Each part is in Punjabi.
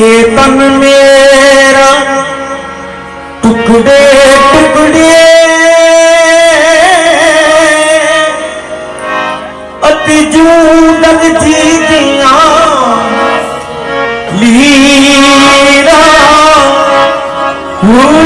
ਇਹ ਤਨ ਮੇਰਾ ਟੁਕੜੇ ਟੁਕੜੇ। ਅਤੀ ਜੂਦਲ ਜੀਦੀਆਂ ਲੀਰਾ। ਇਹਨਾਂ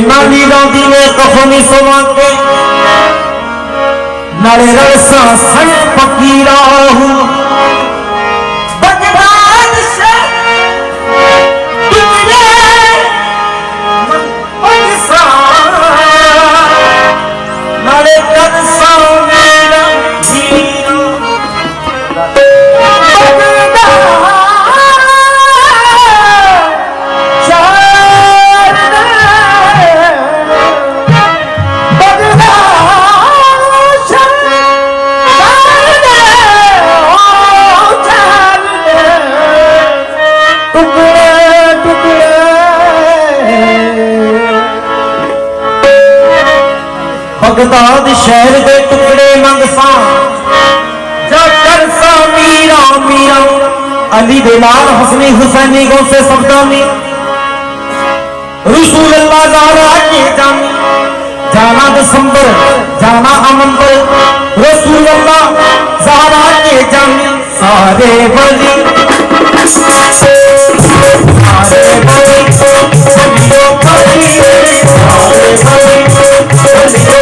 ਦੀ ਰੌਂਦੀ ਨੇ ਕਫਨੀ ਸਵਾ ਕੇ ਬਗਦਾਦ ਸ਼ਹਿਰ ਦੇ ਟੁਕੜੇ ਮੰਗਸਾਂ ਜਾ ਕਰਸਾ ਮੀਰਾ ਮੀਰਾ। ਅਲੀ ਦੇ ਨਾਲ ਹਸਨੀ ਹੁਸੈਨੀ ਗੋਸੇ ਸਬਦਾਨੀ। ਰਸੂਲ ਅੱਲਾ ਜ਼ਾਰਾ ਕੇ ਜਾਨੀ। ਜਾਨਾ ਦਸੰਬਰ ਜਾਨਾ ਅਮੰਬਰ ਰਸੂਲ ਅੱਲਾ ਜ਼ਾਰਾ ਕੇ ਜਾਨੀ। ਸਾਰੇ ਵਲੀ। ਸਾਰੇ ਵਲੀ ਵੀਡੀਓ ਕਰੀ ਸਾਰੇ ਵਲੀ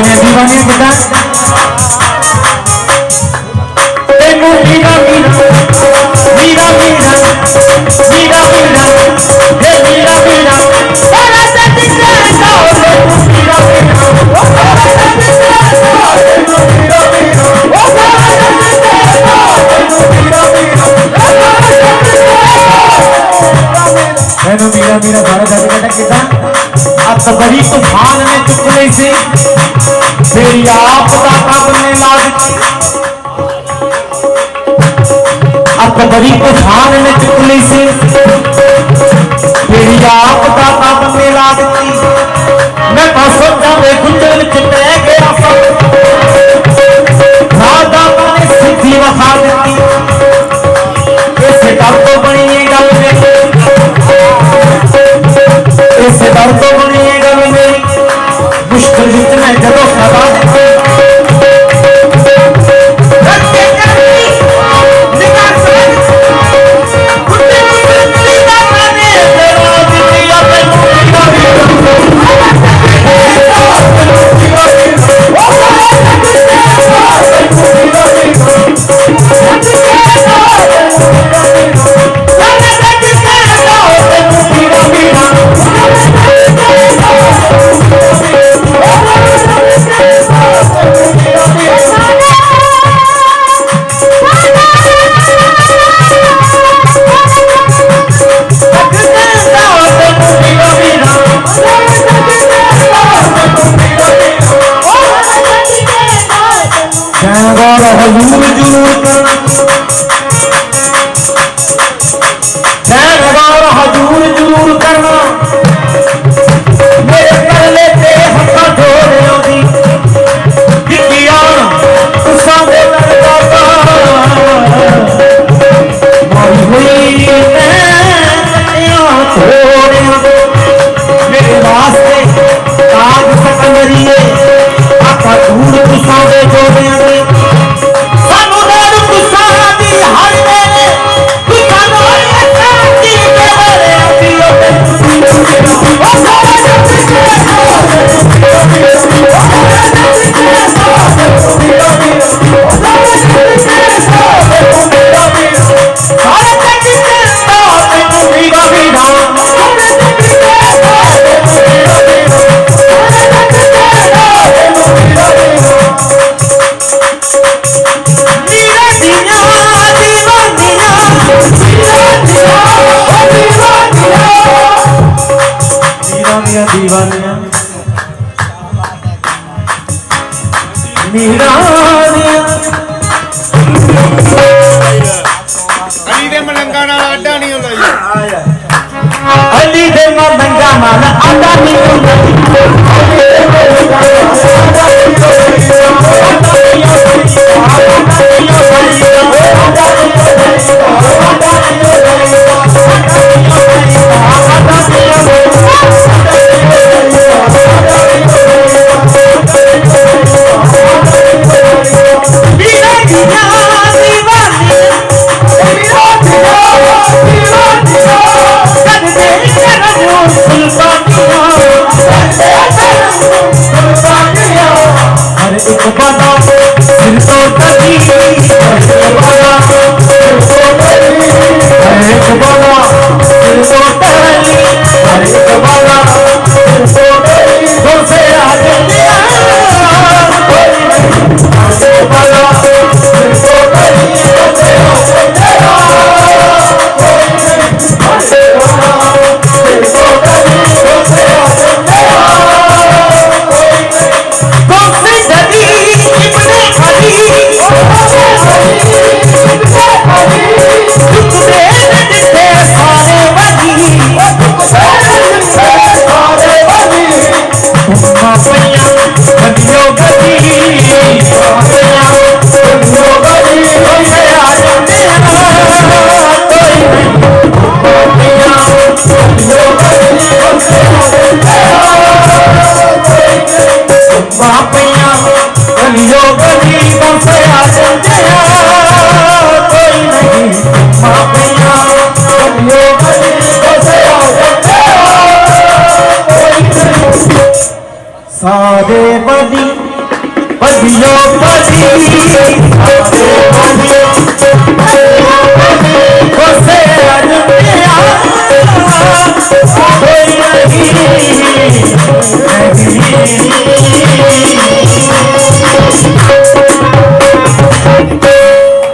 ਮੈਂ دیਵਾਨੇ ਬੁੱਢਾ ਤੈਨੂੰ ਹੀਰਾ ਮੀਰਾ ਹੀਰਾ ਮੀਰਾ ਹੀਰਾ ਮੀਰਾ ਹੇ ਹੀਰਾ ਮੀਰਾ ਸਾਰਾ ਸੱਚ ਸਾਰਾ ਤੂੰ ਹੀਰਾ ਮੀਰਾ ਉਹ ਸਾਰਾ ਸੱਚ ਸਾਰਾ ਤੂੰ ਹੀਰਾ ਮੀਰਾ ਉਹ ਸਾਰਾ ਸੱਚ ਸਾਰਾ ਤੂੰ ਹੀਰਾ ਮੀਰਾ ਤੈਨੂੰ ਮੀਰਾ ਮੀਰਾ ਸਾਰਾ ਸੱਚ ਕਿਦਾਂ ਆ ਤਬਰੀ ਖਾਨ ਨੇ ਚੁੱਕ ਲਈ ਸੀ ਅਲੀ ਦੇ ਮਲੰਗਾ ਨਾਲ ਅੱਡਾ ਨਹੀਂ ਹੁੰਦਾ ਜੀ। ਅਲੀ ਦੇ ਮਲੰਗਾ ਨਾਲ ਅੱਡਾ ਨਹੀਂ ਹੁੰਦਾ ਸਾਰੇ ਬਦੀ ਬਦੀਓ ਬਦੀ ਸਾਰੇ ਬਦੀਓ ਕੋਸੇ ਅਨੁਪਿਆ ਕੋਈ ਨਹੀਂ ਹੈ